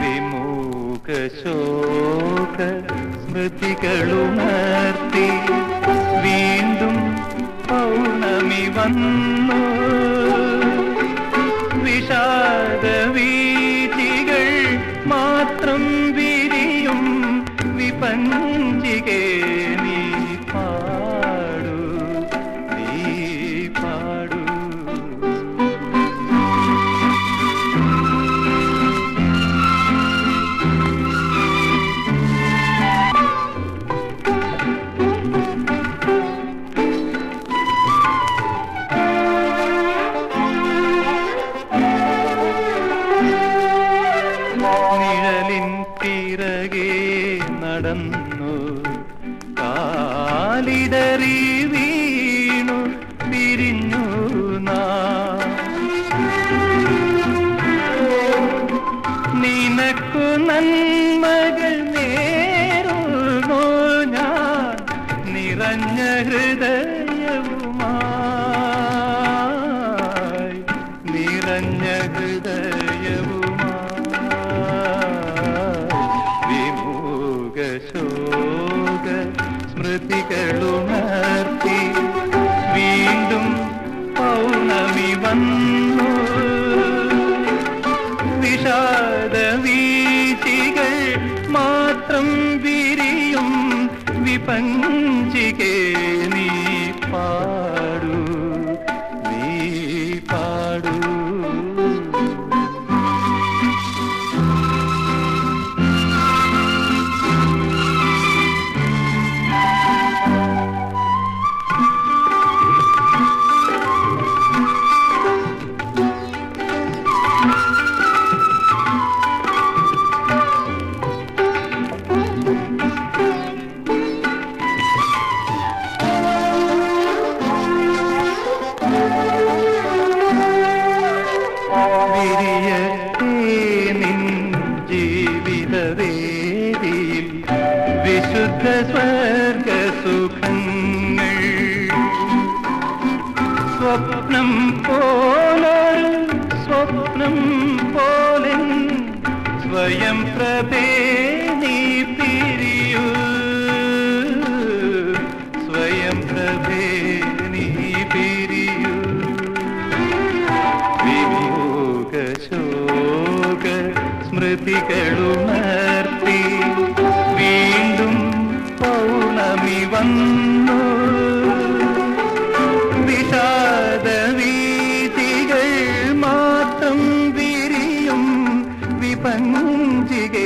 വിമുഖ ശോക സ്മൃതികളുണർത്തി വീണ്ടും പൗർണമി വന്നു. പിറകെ നടന്നു കാലിടറി വീണു പിരിഞ്ഞു. നിനക്കു നന്മകൾ നേരുന്നു ഞാൻ നിറഞ്ഞ ഹൃദയവുമായി పంచికే నీ పాడు. സ്വപ്നം പോലൊരു സ്വപ്നം പോലെ സ്വയം പ്രഭേ നീ പിരിയൂ. സ്വയം പ്രഭേ നീ പിരിയൂ. വിനിയോഗ ശോക സ്മൃതികളുണർത്തി ಪಂಜಿಗೆ